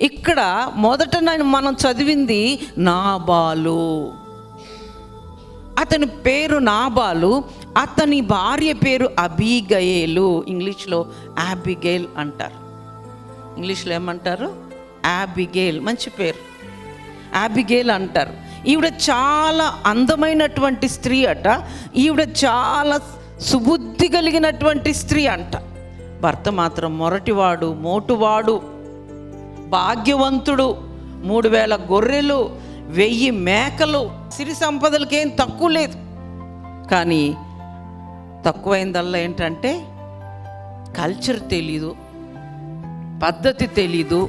ఇక్కడ మొదట నేను- మనం చదివింది నాబాలు. అతని పేరు నాబాలు అతని భార్య పేరు అబీగయేలు. ఇంగ్లీష్లో యాబిగేల్ అంటారు. ఇంగ్లీష్లో ఏమంటారు? యాబిగేల్ మంచి పేరు. యాబిగేల్ అంటారు. ఈవిడ చాలా అందమైనటువంటి స్త్రీ అట. ఈవిడ చాలా సుబుద్ధి కలిగినటువంటి స్త్రీ అంట. భర్త మాత్రం మొరటివాడు మోటువాడు. భాగ్యవంతుడు. మూడు వేల గొర్రెలు వెయ్యి మేకలు. సిరి సంపదలకేం తక్కువ లేదు. కానీ తక్కువైందల్లా ఏంటంటే కల్చర్ తెలీదు పద్ధతి తెలీదు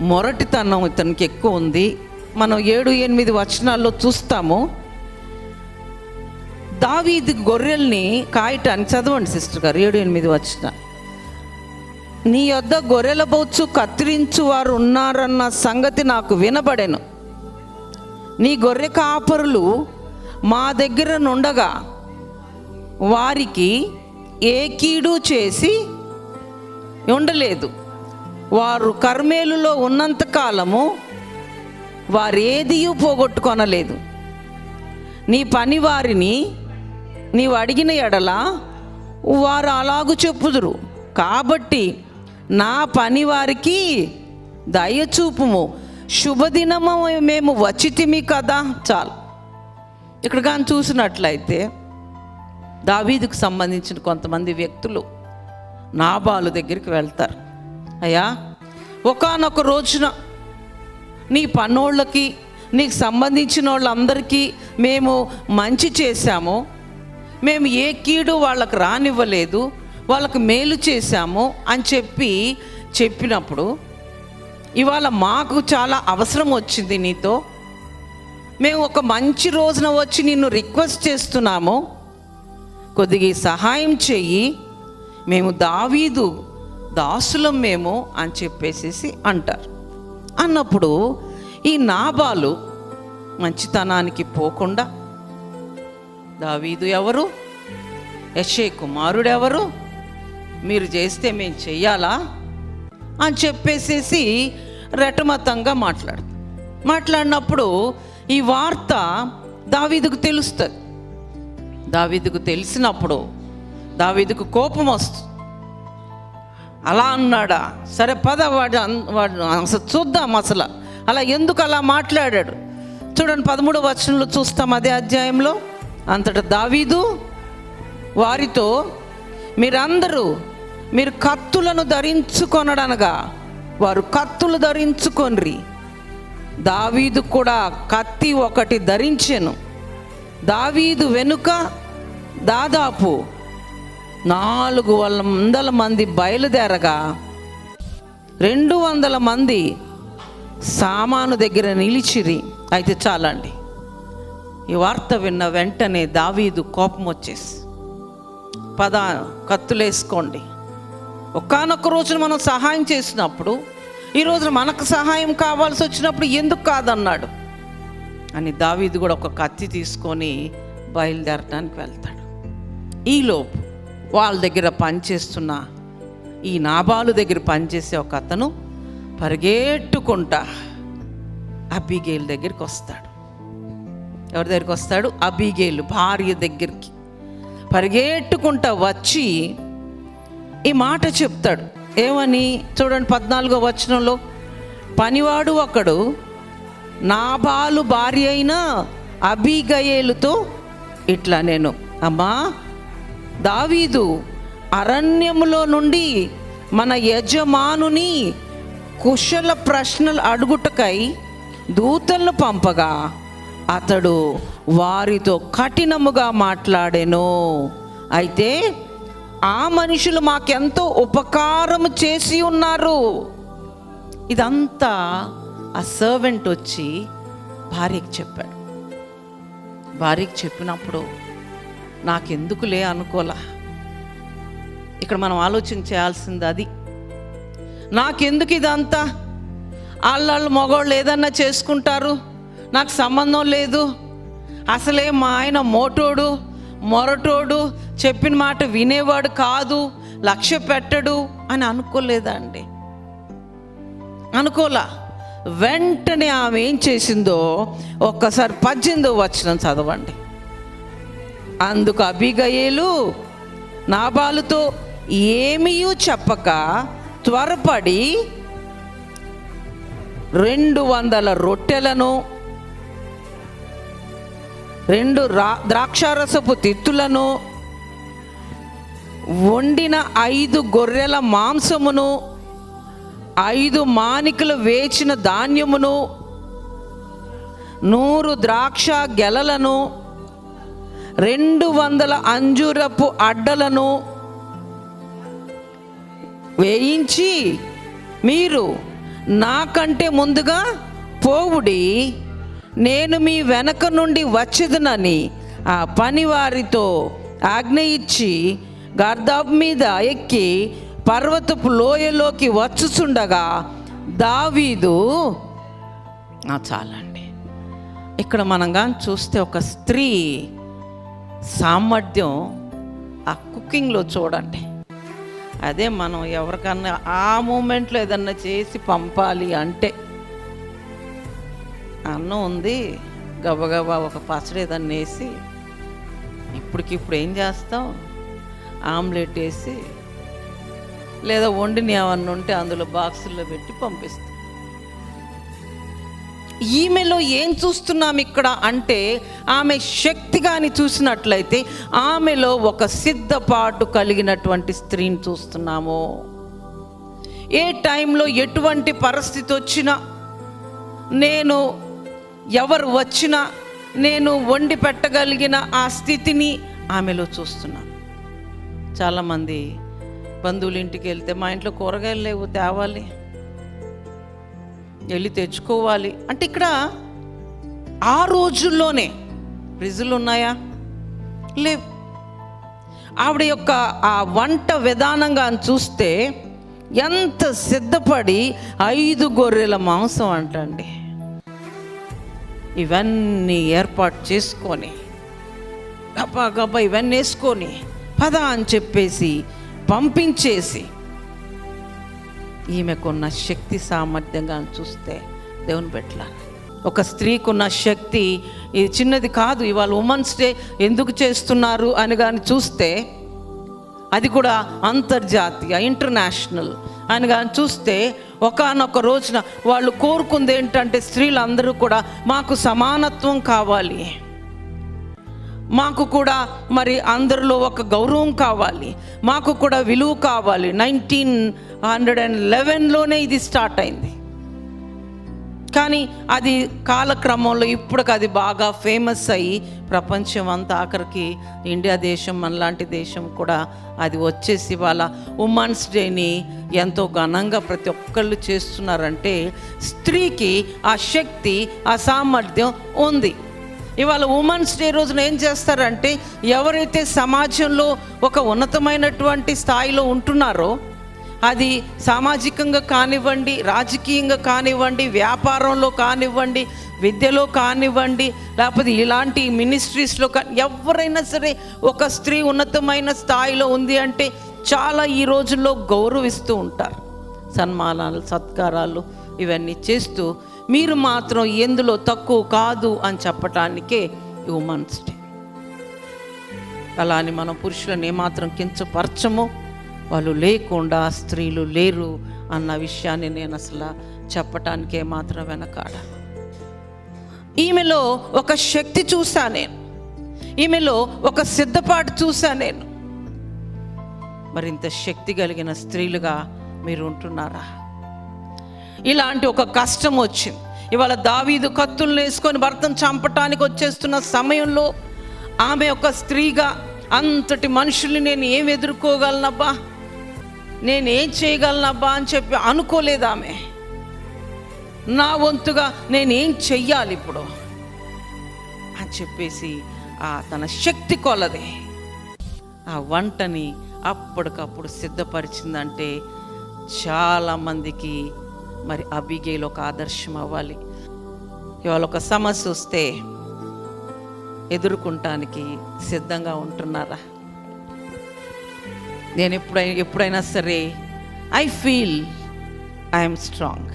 మొరటితనం ఇతనికి ఎక్కువ ఉంది. మనం ఏడు ఎనిమిది వచనాల్లో చూస్తాము దావీది గొర్రెల్ని కాయటానికి చదవండి సిస్టర్ గారు ఏడు ఎనిమిది వచ్చిన నీ యొద్ద గొర్రెల బొచ్చు కత్తిరించు వారు ఉన్నారన్న సంగతి నాకు వినబడెను. నీ గొర్రె కాపరులు మా దగ్గర నుండగా వారికి ఏ కీడు చేసి ఉండలేదు. వారు కర్మేలులో ఉన్నంత కాలము వారేదియూ పోగొట్టుకొనలేదు. నీ పని వారిని నీవు అడిగిన ఎడల వారు అలాగు చెప్పుదురు. కాబట్టి నా పని వారికి దయచూపుము. శుభదినము మేము వచ్చితిమి కదా. చాలు. ఇక్కడ కానీ చూసినట్లయితే దావీదుకు సంబంధించిన కొంతమంది వ్యక్తులు నాబాలు దగ్గరికి వెళ్తారు. అయ్యా ఒకానొక రోజున నీ పన్నోళ్ళకి నీకు సంబంధించిన వాళ్ళందరికీ మేము మంచి చేశాము. మేము ఏ కీడు వాళ్ళకి రానివ్వలేదు. వాళ్ళకు మేలు చేశాము అని చెప్పి చెప్పినప్పుడు ఇవాళ మాకు చాలా అవసరం వచ్చింది నీతో. మేము ఒక మంచి రోజున వచ్చి నిన్ను రిక్వెస్ట్ చేస్తున్నాము. కొద్దిగా సహాయం చెయ్యి. మేము దావీదు దాసులం మేము అని చెప్పేసేసి అంటారు. అన్నప్పుడు ఈ నాబాలు మంచితనానికి పోకుండా దావీదు ఎవరు? యశే కుమారుడు ఎవరు మీరు చేస్తే మేము చెయ్యాలా? అని చెప్పేసేసి రెటమతంగా మాట్లాడు మాట్లాడినప్పుడు ఈ వార్త దావీదుకు తెలుస్తుంది. దావీదుకు తెలిసినప్పుడు దావీదుకు కోపం వస్తుంది. అలా అన్నాడా? సరే పద వాడు అన్- వాడు అసలు చూద్దాం అసలు. అలా ఎందుకు అలా మాట్లాడాడు? చూడండి పదమూడు వచనంలో చూస్తాం అదే అధ్యాయంలో. అంతటా దావీదు వారితో మీరందరూ మీరు కత్తులను ధరించుకొనడనగా వారు కత్తులు ధరించుకొనరి. దావీదు కూడా కత్తి ఒకటి ధరించెను. దావీదు వెనుక దాదాపు నాలుగు వందల మంది బయలుదేరగా రెండు వందల మంది సామాను దగ్గర నిలిచిరి. అయితే చాలండి ఈ వార్త విన్న వెంటనే దావీదు కోపం వచ్చేసి పద కత్తులేసుకోండి. ఒకానొక రోజున మనం సహాయం చేసినప్పుడు ఈ రోజున మనకు సహాయం కావాల్సి వచ్చినప్పుడు ఎందుకు కాదన్నాడు? అని దావీది కూడా ఒక కత్తి తీసుకొని బయలుదేరడానికి వెళ్తాడు. ఈలోపు వాళ్ళ దగ్గర పనిచేస్తున్న ఈ నాబాలు దగ్గర పనిచేసే ఒక అతను పరిగెట్టుకుంటా అబిగేల్ దగ్గరికి వస్తాడు. ఎవరి దగ్గరికి వస్తాడు? అబిగేలు భార్య దగ్గరికి. పరిగెట్టుకుంటా వచ్చి ఈ మాట చెప్తాడు. ఏమని? చూడండి పద్నాలుగో వచనంలో పనివాడు ఒకడు నాబాలు భార్య అయిన అభిగయేలుతో ఇట్లా నేను అమ్మా దావీదు అరణ్యములో నుండి మన యజమానుని కుశల ప్రశ్నలు అడుగుటకై దూతలను పంపగా అతడు వారితో కఠినముగా మాట్లాడెను. అయితే ఆ మనుషులు మాకెంతో ఉపకారము చేసి ఉన్నారు. ఇదంతా ఆ సర్వెంట్ వచ్చి భార్యకి చెప్పాడు. భార్యకి చెప్పినప్పుడు నాకెందుకులే అనుకోలా. ఇక్కడ మనం ఆలోచన చేయాల్సింది అది. నాకెందుకు ఇదంతా? వాళ్ళ మగవాళ్ళు ఏదన్నా చేసుకుంటారు? నాకు సంబంధం లేదు. అసలే మా ఆయన మోటోడు మొరటోడు చెప్పిన మాట వినేవాడు కాదు లక్ష్య పెట్టడు అని అనుకోలేదండి. అనుకోలా. వెంటనే ఆమె ఏం చేసిందో ఒక్కసారి పద్దెనిమిదో వచ్చిన చదవండి. అందుకు అబిగయేలు నాబాలుతో ఏమీ చెప్పక త్వరపడి రెండు వందల రొట్టెలను రెండు రా ద్రాక్షారసపు తిత్తులను వండిన ఐదు గొర్రెల మాంసమును ఐదు మానికలు వేచిన ధాన్యమును నూరు ద్రాక్ష గెలలను రెండు వందల అంజూరపు అడ్డలను వేయించి మీరు నాకంటే ముందుగా పోవుడి నేను మీ వెనక నుండి వచ్చేదనని ఆ పనివారితో ఆజ్ఞ ఇచ్చి గర్దాబ్ మీద ఎక్కి పర్వతపు లోయలోకి వచ్చుచుండగా దావీదు చాలండి. ఇక్కడ మనం కానీ చూస్తే ఒక స్త్రీ సామర్థ్యం ఆ కుకింగ్లో చూడండి. అదే మనం ఎవరికన్నా ఆ మూమెంట్లో ఏదన్నా చేసి పంపాలి అంటే అన్నం ఉంది గబగబా ఒక పచ్చడి ఏదన్నా వేసి ఇప్పటికిప్పుడు ఏం చేస్తావు ఆమ్లెట్ వేసి లేదా వండిని ఏమన్నా ఉంటే అందులో బాక్సుల్లో పెట్టి పంపిస్తాం. ఈమెలో ఏం చూస్తున్నాం ఇక్కడ అంటే ఆమె శక్తి కానీ చూసినట్లయితే ఆమెలో ఒక సిద్ధపాటు కలిగినటువంటి స్త్రీని చూస్తున్నాము. ఏ టైంలో ఎటువంటి పరిస్థితి వచ్చినా నేను ఎవరు వచ్చినా నేను వండి పెట్టగలిగిన ఆ స్థితిని ఆమెలో చూస్తున్నాను. చాలామంది బంధువుల ఇంటికి వెళ్తే మా ఇంట్లో కూరగాయలు లేవు తేవాలి. వెళ్ళి తెచ్చుకోవాలి. అంటే ఇక్కడ ఆ రోజుల్లోనే ఫ్రిడ్జులు ఉన్నాయా? లేవు. ఆవిడ యొక్క ఆ వంట విధానంగా చూస్తే ఎంత సిద్ధపడి ఐదు గొర్రెల మాంసం అంటండి. ఇవన్నీ ఏర్పాటు చేసుకొని గబా గబా ఇవన్నీ వేసుకొని పద అని చెప్పేసి పంపించేసి ఈమెకున్న శక్తి సామర్థ్యంగా చూస్తే దేవుని పెట్ల ఒక స్త్రీకున్న శక్తి ఇది చిన్నది కాదు ఇవాళ ఉమెన్స్ డే ఎందుకు చేస్తున్నారు అని కానీ చూస్తే అది కూడా అంతర్జాతీయ ఇంటర్నేషనల్ అని కానీ చూస్తే ఒకనొక రోజున వాళ్ళు కోరుకుంది ఏంటంటే స్త్రీలందరూ కూడా మాకు సమానత్వం కావాలి. మాకు కూడా మరి అందరిలో ఒక గౌరవం కావాలి. మాకు కూడా విలువ కావాలి. నైన్టీన్ హండ్రెడ్ అండ్ లెవెన్లోనే ఇది స్టార్ట్ అయింది. కానీ అది కాలక్రమంలో ఇప్పటికి అది బాగా ఫేమస్ అయ్యి ప్రపంచం అంతా ఆఖరికి ఇండియా దేశం మనలాంటి దేశం కూడా అది వచ్చేసి వాళ్ళ ఉమెన్స్ డేని ఎంతో ఘనంగా ప్రతి ఒక్కళ్ళు చేస్తున్నారంటే స్త్రీకి ఆ శక్తి ఆ సామర్థ్యం ఉంది. ఇవాళ ఉమెన్స్ డే రోజున ఏం చేస్తారంటే ఎవరైతే సమాజంలో ఒక ఉన్నతమైనటువంటి స్థాయిలో ఉంటున్నారో అది సామాజికంగా కానివ్వండి రాజకీయంగా కానివ్వండి వ్యాపారంలో కానివ్వండి విద్యలో కానివ్వండి లేకపోతే ఇలాంటి మినిస్ట్రీస్లో కా ఎవరైనా సరే ఒక స్త్రీ ఉన్నతమైన స్థాయిలో ఉంది అంటే చాలా ఈ రోజుల్లో గౌరవిస్తూ ఉంటారు. సన్మానాలు సత్కారాలు ఇవన్నీ చేస్తూ మీరు మాత్రం ఎందులో తక్కువ కాదు అని చెప్పటానికే ఈ ఉమెన్స్ డే అలా అని మనం పురుషులను ఏమాత్రం కించపరచము. వాళ్ళు లేకుండా స్త్రీలు లేరు అన్న విషయాన్ని నేను అసలు చెప్పటానికే మాత్రం వెనకాడ. ఈమెలో ఒక శక్తి చూసా నేను. ఈమెలో ఒక సిద్ధపాటు చూసా నేను. మరింత శక్తి కలిగిన స్త్రీలుగా మీరు ఉంటున్నారా? ఇలాంటి ఒక కష్టం వచ్చింది. ఇవాళ దావీదు కత్తులు వేసుకొని భర్తను చంపటానికి వచ్చేస్తున్న సమయంలో ఆమె ఒక స్త్రీగా అంతటి మనుషుల్ని నేను ఏం ఎదుర్కోగలనబ్బా? నేను ఏం చేయగలనబ్బా? అని చెప్పి అనుకోలేదు ఆమె. నా వంతుగా నేనేం చెయ్యాలి ఇప్పుడు? అని చెప్పేసి ఆ తన శక్తి కొలది. ఆ వంటని అప్పటికప్పుడు సిద్ధపరిచిందంటే చాలామందికి మరి అబిగేలు ఒక ఆదర్శం అవ్వాలి. ఇవాళ ఒక సమస్య వస్తే ఎదుర్కొంటానికి సిద్ధంగా ఉంటున్నారా? నేను ఎప్పుడైనా ఎప్పుడైనా సరే ఐ ఫీల్ ఐఎమ్ స్ట్రాంగ్.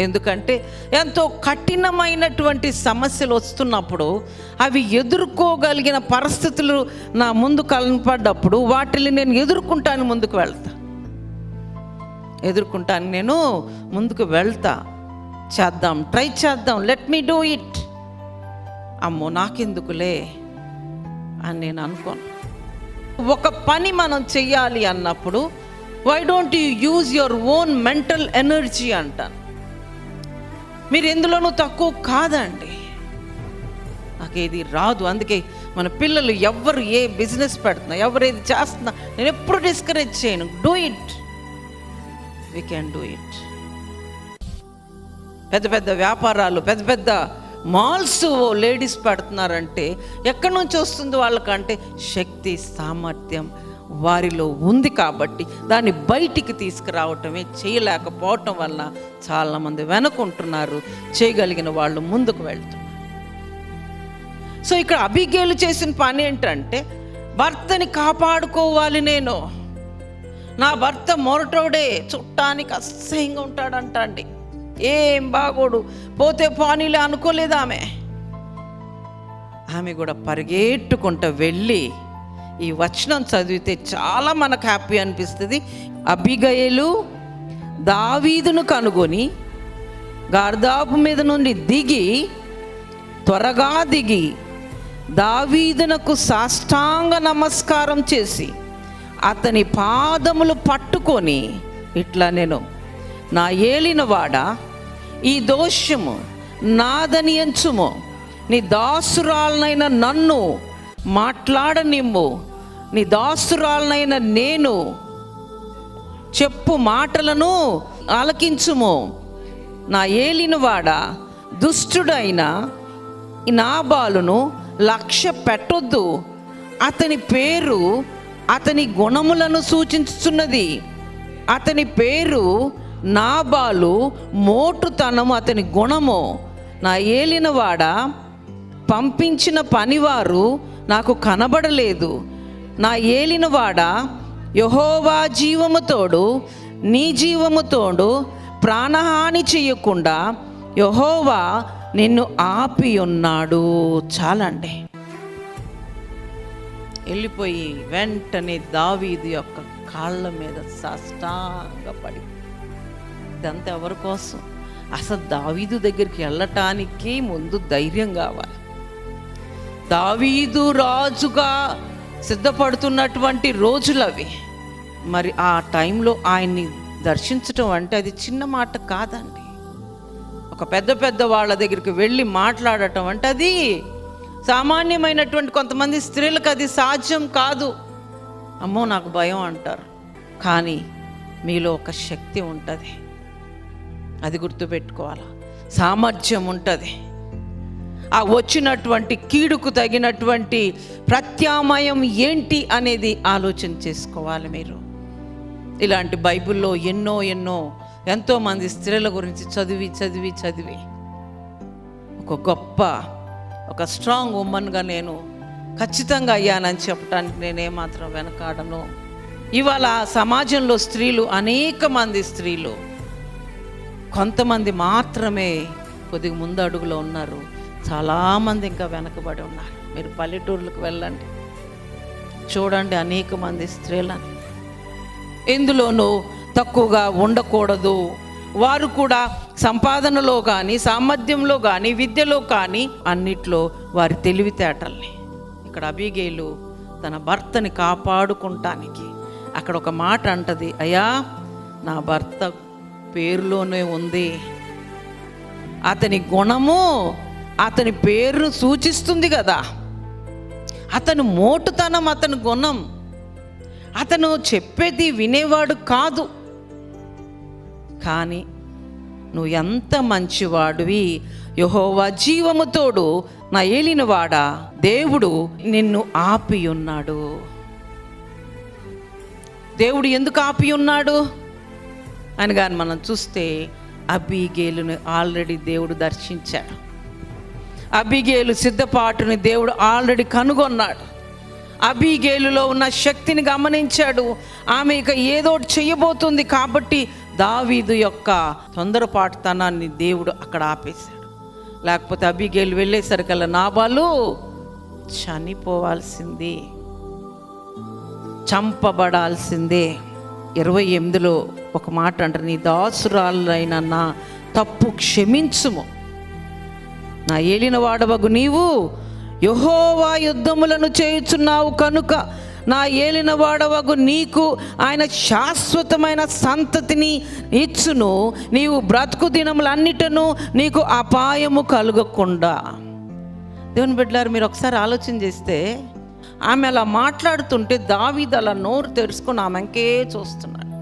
ఎందుకంటే ఎంతో కఠినమైనటువంటి సమస్యలు వస్తున్నప్పుడు అవి ఎదుర్కోగలిగిన పరిస్థితులు నా ముందు కనపడ్డప్పుడు వాటిని నేను ఎదుర్కొంటాను ముందుకు వెళ్తాను ఎదుర్కొంటాను. నేను ముందుకు వెళ్తా. చేద్దాం ట్రై చేద్దాం. లెట్ మీ డూ ఇట్ అమ్మో నాకెందుకులే అని నేను అనుకోను. ఒక పని మనం చెయ్యాలి అన్నప్పుడు why don't you use your own mental energy అంటాను. మీరు ఎందులోనూ తక్కువ కాదండి. నాకు ఏది రాదు. అందుకే మన పిల్లలు ఎవరు ఏ బిజినెస్ పెడుతున్నా ఎవరు ఏది చేస్తున్నా నేను ఎప్పుడు డిస్కరేజ్ చేయను. Do it we can do it పెద్ద పెద్ద వ్యాపారాలు పెద్ద పెద్ద మాల్స్ లేడీస్ పెడుతున్నారంటే ఎక్కడి నుంచి వస్తుంది వాళ్ళకంటే శక్తి సామర్థ్యం వారిలో ఉంది కాబట్టి దాన్ని బయటికి తీసుకురావటమే చేయలేకపోవటం వల్ల చాలామంది వెనుకుంటున్నారు. చేయగలిగిన వాళ్ళు ముందుకు వెళ్తున్నారు. సో ఇక్కడ అభిగేలు చేసిన పని ఏంటంటే భర్తని కాపాడుకోవాలి నేను. నా భర్త మొరటోడే చుట్టానికి అసహ్యంగా ఉంటాడంట అండి ఏం బాగోడు పోతే పానీలే అనుకోలేదు ఆమె. ఆమె కూడా పరిగెట్టుకుంటూ వెళ్ళి ఈ వచనం చదివితే చాలా మనకు హ్యాపీ అనిపిస్తుంది. అభిగయలు దావీదును కనుగొని గార్దాపు మీద నుండి దిగి త్వరగా దిగి దావీదునకు సాష్టాంగ నమస్కారం చేసి అతని పాదములు పట్టుకొని ఇట్లా నేను నా ఏలినవాడ ఈ దోషము నాదని ఎంచుము. నీ దాసురాలనైన నన్ను మాట్లాడనిమ్ము. నీ దాసురాలనైన నేను చెప్పు మాటలను ఆలకించుము. నా ఏలినవాడ దుష్టుడైన నా నాబాలును లక్ష్య పెట్టొద్దు. అతని పేరు అతని గుణములను సూచించుచున్నది. అతని పేరు నాబాలు మోటుతనము అతని గుణము. నా ఏలినవాడ పంపించిన పనివారు నాకు కనబడలేదు. నా ఏలినవాడ యహోవా జీవముతోడు నీ జీవముతోడు ప్రాణహాని చేయకుండా యహోవా నిన్ను ఆపి ఉన్నాడు చాలండి. వెళ్ళిపోయి వెంటనే దావీదు యొక్క కాళ్ళ మీద సాష్టాంగపడి ఇదంతా ఎవరి కోసం? అసలు దావీదు దగ్గరికి వెళ్ళటానికి ముందు ధైర్యం కావాలి. దావీదు రాజుగా సిద్ధపడుతున్నటువంటి రోజులు అవి మరి ఆ టైంలో ఆయన్ని దర్శించటం అంటే అది చిన్న మాట కాదండి. ఒక పెద్ద పెద్ద వాళ్ళ దగ్గరికి వెళ్ళి మాట్లాడటం అంటే అది సామాన్యమైనటువంటి కొంతమంది స్త్రీలకు అది సాధ్యం కాదు. అమ్మో నాకు భయం అంటారు. కానీ మీలో ఒక శక్తి ఉంటుంది. అది గుర్తుపెట్టుకోవాలి? సామర్థ్యం ఉంటుంది. ఆ వచ్చినటువంటి కీడుకు తగినటువంటి ప్రత్యామ్నాయం ఏంటి అనేది ఆలోచన చేసుకోవాలి మీరు. ఇలాంటి బైబిల్లో ఎన్నో ఎన్నో ఎంతోమంది స్త్రీల గురించి చదివి చదివి చదివి ఒక గొప్ప ఒక స్ట్రాంగ్ ఉమ్మన్గా నేను ఖచ్చితంగా అయ్యానని చెప్పడానికి నేనేమాత్రం వెనకాడను. ఇవాళ సమాజంలో స్త్రీలు అనేక మంది స్త్రీలు కొంతమంది మాత్రమే కొద్దిగా ముందు అడుగులో ఉన్నారు. చాలామంది ఇంకా వెనకబడి ఉన్నారు. మీరు పల్లెటూర్లకు వెళ్ళండి. చూడండి అనేక మంది స్త్రీలను. ఎందులోనూ తక్కువగా ఉండకూడదు. వారు కూడా సంపాదనలో కానీ సామర్థ్యంలో కానీ విద్యలో కానీ అన్నిట్లో వారి తెలివితేటల్ని. ఇక్కడ అబిగేలు తన భర్తని కాపాడుకుంటానికి అక్కడ ఒక మాట అంటది అయ్యా నా భర్త పేరులోనే ఉంది. అతని గుణము అతని పేరును సూచిస్తుంది కదా. అతను మోటుతనం అతని గుణం. అతను చెప్పేది వినేవాడు కాదు. కానీ నువ్వు ఎంత మంచివాడివి? యహోవా జీవముతోడు నా ఏలినవాడా? దేవుడు నిన్ను ఆపి ఉన్నాడు దేవుడు ఎందుకు ఆపి ఉన్నాడు అని కానీ మనం చూస్తే అబిగేలును ఆల్రెడీ దేవుడు దర్శించాడు. అబిగేలు సిద్ధపాటుని దేవుడు ఆల్రెడీ కనుగొన్నాడు. అబిగేలులో ఉన్న శక్తిని గమనించాడు. ఆమె ఇక ఏదో ఒకటి చెయ్యబోతుంది కాబట్టి దావీదు యొక్క తొందరపాటుతనాన్ని దేవుడు అక్కడ ఆపేశాడు. లేకపోతే అబిగేలు వెళ్ళేసరికల్లా నాబాలు చనిపోవాల్సింది చంపబడాల్సిందే. ఇరవై ఎనిమిదిలో ఒక మాట అంటారు నీ దాసురాలైన నా తప్పు క్షమించుము. నా ఏలిన వాడవగు నీవు యహోవా యుద్ధములను చేయుచున్నావు కనుక నా ఏలిన వాడవగు నీకు ఆయన శాశ్వతమైన సంతతిని ఇచ్చును. నీవు బ్రతుకు దినములన్నిటను నీకు అపాయము కలగకుండా. దేవుని బిడ్డలారు మీరు ఒకసారి ఆలోచన చేస్తే ఆమె అలా మాట్లాడుతుంటే దావీదు అలా నోరు తెరుచుకొని ఆమెకే చూస్తున్నాడు.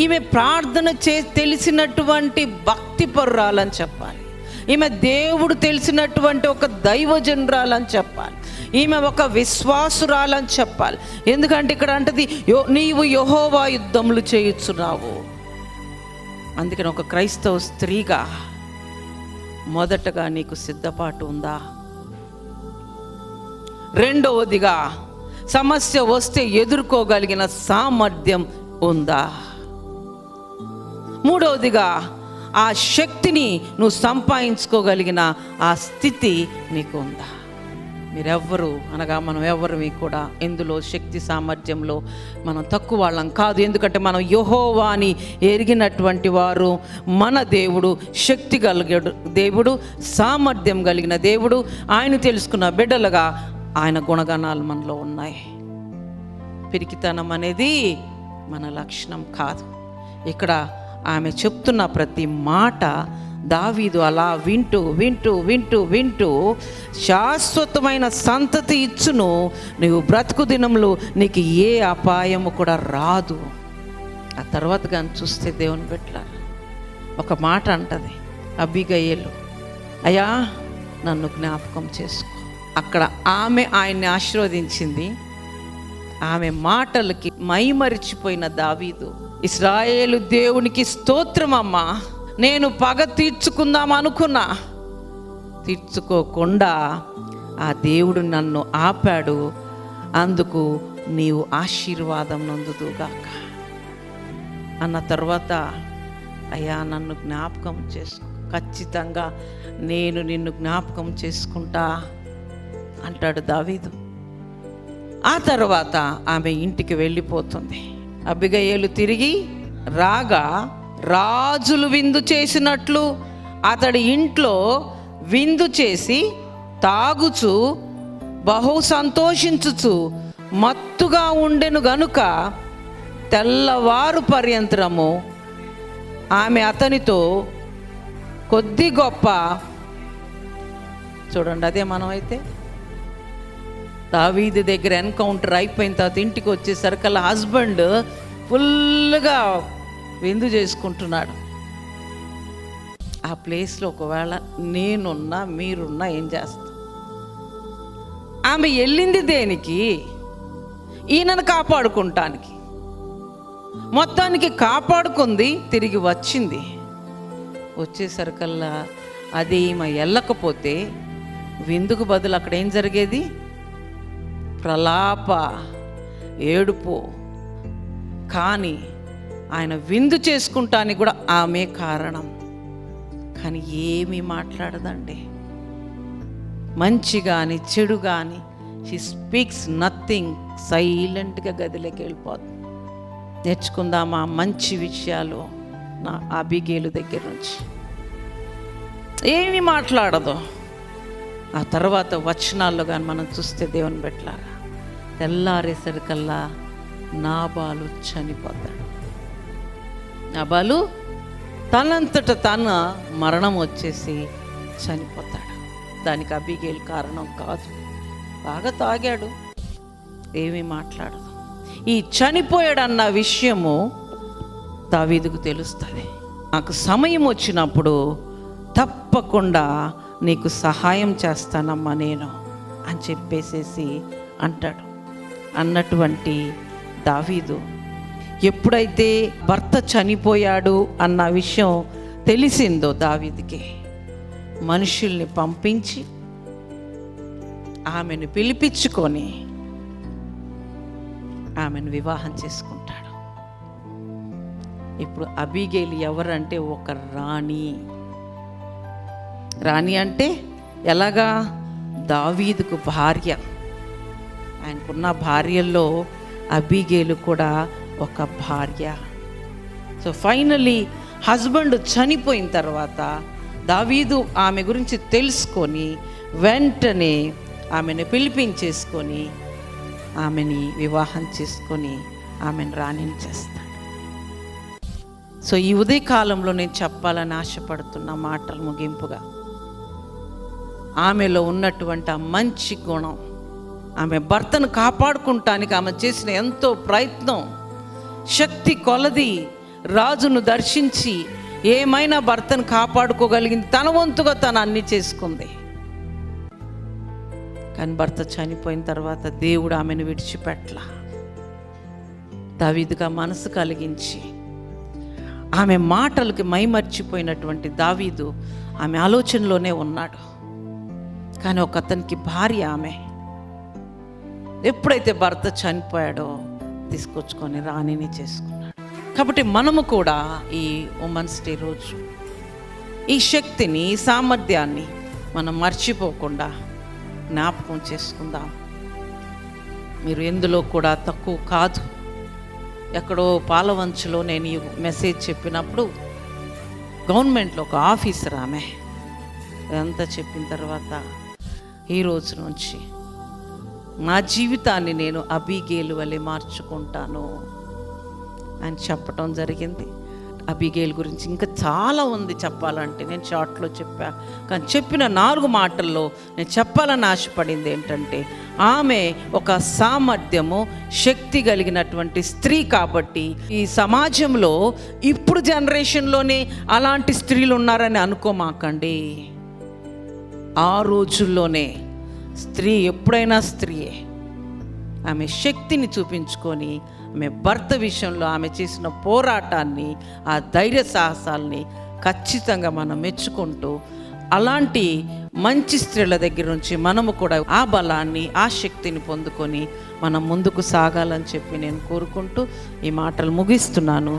ఈమె ప్రార్థన చే తెలిసినటువంటి భక్తి పర్రాలని చెప్పాలి. ఈమె దేవుడు తెలిసినటువంటి ఒక దైవజనరాలని చెప్పాలి. ఈమె ఒక విశ్వాసురాలని చెప్పాలి. ఎందుకంటే ఇక్కడ అంటది యో నీవు యహోవా యుద్ధములు చేయుచున్నావు. అందుకని ఒక క్రైస్తవ స్త్రీగా మొదటగా నీకు సిద్ధపాటు ఉందా? రెండవదిగా సమస్య వస్తే ఎదుర్కోగలిగిన సామర్థ్యం ఉందా? మూడవదిగా ఆ శక్తిని నువ్వు సంపాదించుకోగలిగిన ఆ స్థితి నీకు ఉందా మీరెవ్వరు అనగా మనం ఎవరివి కూడా ఇందులో శక్తి సామర్థ్యంలో మనం తక్కువ వాళ్ళం కాదు. ఎందుకంటే మనం యహోవాని ఎరిగినటువంటి వారు మన దేవుడు శక్తి కలిగాడు దేవుడు సామర్థ్యం కలిగిన దేవుడు ఆయన తెలుసుకున్న బిడ్డలుగా ఆయన గుణగణాలు మనలో ఉన్నాయి. పిరికితనం అనేది మన లక్షణం కాదు. ఇక్కడ ఆమె చెప్తున్న ప్రతి మాట దావీదు అలా వింటూ వింటూ వింటూ వింటూ శాశ్వతమైన సంతతి ఇచ్చును. నీవు బ్రతుకు దినంలో నీకు ఏ అపాయము కూడా రాదు. ఆ తర్వాత కానీ చూస్తే దేవుని పెట్టారు ఒక మాట అంటది అబ్బిగయ్యలు అయ్యా నన్ను జ్ఞాపకం చేసుకో. అక్కడ ఆమె ఆయన్ని ఆశీర్వదించింది. ఆమె మాటలకి మైమరిచిపోయిన దావీదు. ఇస్రాయేలు దేవునికి స్తోత్రమమ్మా నేను పగ తీర్చుకుందాం అనుకున్నా. తీర్చుకోకుండా ఆ దేవుడు నన్ను ఆపాడు. అందుకు నీవు ఆశీర్వాదం నందుదుగాక. అన్న తర్వాత అయ్యా నన్ను జ్ఞాపకం చేసు ఖచ్చితంగా నేను నిన్ను జ్ఞాపకం చేసుకుంటా అంటాడు దావీదు. ఆ తర్వాత ఆమె ఇంటికి వెళ్ళిపోతుంది. అబ్బిగయ్యలు తిరిగి రాగా రాజులు విందు చేసినట్లు అతడి ఇంట్లో విందు చేసి తాగుచు బహు సంతోషించుచు మత్తుగా ఉండెను గనుక తెల్లవారు పర్యంతరము ఆమె అతనితో కొద్ది గొప్ప చూడండి అదే మనం అయితే దావీది దగ్గర ఎన్కౌంటర్ అయిపోయిన తర్వాత ఇంటికి వచ్చేసరికి హస్బెండ్ ఫుల్గా విందు చేసుకుంటున్నాడు. ఆ ప్లేస్లో ఒకవేళ నేనున్నా మీరున్నా ఏం చేస్తా? ఆమె వెళ్ళింది దేనికి? ఈయనను కాపాడుకుంటానికి. మొత్తానికి కాపాడుకుంది తిరిగి వచ్చింది. వచ్చేసరికల్లా అది ఈమె వెళ్ళకపోతే విందుకు బదులు అక్కడ ఏం జరిగేది? ప్రలాప ఏడుపు. కానీ ఆయన విందు చేసుకుంటానికి కూడా ఆమె కారణం. కానీ ఏమీ మాట్లాడదండి. మంచి కానీ చెడు కానీ షీ స్పీక్స్ నథింగ్ సైలెంట్గా గదిలోకి వెళ్ళిపోతుంది నేర్చుకుందామా మంచి విషయాలు నా అబిగేలు దగ్గర నుంచి. ఏమి మాట్లాడదు. ఆ తర్వాత వచనాల్లో కానీ మనం చూస్తే దేవుని పెట్టలారా తెల్లారేసరికల్లా నాబాలు చనిపోతాడు నాబాలు తనంతట తన మరణం వచ్చేసి చనిపోతాడు. దానికి అబిగేల్ కారణం కాదు. బాగా తాగాడు. ఏమీ మాట్లాడదు. ఈ చనిపోయాడన్న విషయము దావీదుకు తెలుస్తుంది. నాకు సమయం వచ్చినప్పుడు తప్పకుండా నీకు సహాయం చేస్తానమ్మా నేను అని చెప్పేసేసి అంటాడు. అన్నటువంటి దావీదు ఎప్పుడైతే భర్త చనిపోయాడు అన్న విషయం తెలిసిందో దావీదికి మనుషుల్ని పంపించి ఆమెను పిలిపించుకొని ఆమెను వివాహం చేసుకుంటాడు. ఇప్పుడు అబిగేలు ఎవరంటే ఒక రాణి. రాణి అంటే ఎలాగా? దావీదుకు భార్య. ఆయనకున్న భార్యల్లో అబిగేలు కూడా ఒక భార్య. సో ఫైనలీ హస్బెండ్ చనిపోయిన తర్వాత దావీదు ఆమె గురించి తెలుసుకొని వెంటనే ఆమెను పిలిపించేసుకొని ఆమెని వివాహం చేసుకొని ఆమెను రాణిని చేస్తాడు. సో ఈ ఉదయకాలంలో నేను చెప్పాలని ఆశపడుతున్న మాటలు ముగింపుగా ఆమెలో ఉన్నటువంటి ఆ మంచి గుణం. ఆమె భర్తను కాపాడుకుంటానికి ఆమె చేసిన ఎంతో ప్రయత్నం. శక్తి కొలది రాజును దర్శించి ఏమైనా భర్తను కాపాడుకోగలిగింది తన వంతుగా తను అన్ని చేసుకుంది. కానీ భర్త చనిపోయిన తర్వాత దేవుడు ఆమెను విడిచిపెట్ల. దావీదుగా మనసు కలిగించి ఆమె మాటలకి మైమర్చిపోయినటువంటి దావీదు ఆమె ఆలోచనలోనే ఉన్నాడు. కానీ ఒక అతనికి భార్య ఆమె. ఎప్పుడైతే భర్త చనిపోయాడో తీసుకొచ్చుకొని రాణిని చేసుకున్నాడు. కాబట్టి మనము కూడా ఈ ఉమెన్స్ డే రోజు ఈ శక్తిని ఈ సామర్థ్యాన్ని మనం మర్చిపోకుండా జ్ఞాపకం చేసుకుందాం. మీరు ఎందులో కూడా తక్కువ కాదు. ఎక్కడో పాలవంచులో నేను ఈ మెసేజ్ చెప్పినప్పుడు గవర్నమెంట్లో ఒక ఆఫీసర్ ఆమె. ఇదంతా చెప్పిన తర్వాత ఈ రోజు నుంచి నా జీవితాన్ని నేను అబిగేలు వలె మార్చుకుంటాను అని చెప్పటం జరిగింది. అబిగేల్ గురించి ఇంకా చాలా ఉంది చెప్పాలంటే. నేను షార్ట్లో చెప్పా. కానీ చెప్పిన నాలుగు మాటల్లో నేను చెప్పాలని ఆశపడింది ఏంటంటే ఆమె ఒక సామర్థ్యము శక్తి కలిగినటువంటి స్త్రీ కాబట్టి ఈ సమాజంలో ఇప్పుడు జనరేషన్లోనే అలాంటి స్త్రీలు ఉన్నారని అనుకోమాకండి. ఆ రోజుల్లోనే స్త్రీ ఎప్పుడైనా స్త్రీయే. ఆమె శక్తిని చూపించుకొని ఆమె భర్త విషయంలో ఆమె చేసిన పోరాటాన్ని ఆ ధైర్య సాహసాల్ని ఖచ్చితంగా మనం మెచ్చుకుంటూ అలాంటి మంచి స్త్రీల దగ్గర నుంచి మనము కూడా ఆ బలాన్ని ఆ శక్తిని పొందుకొని మనం ముందుకు సాగాలని చెప్పి నేను కోరుకుంటూ ఈ మాటలు ముగిస్తున్నాను.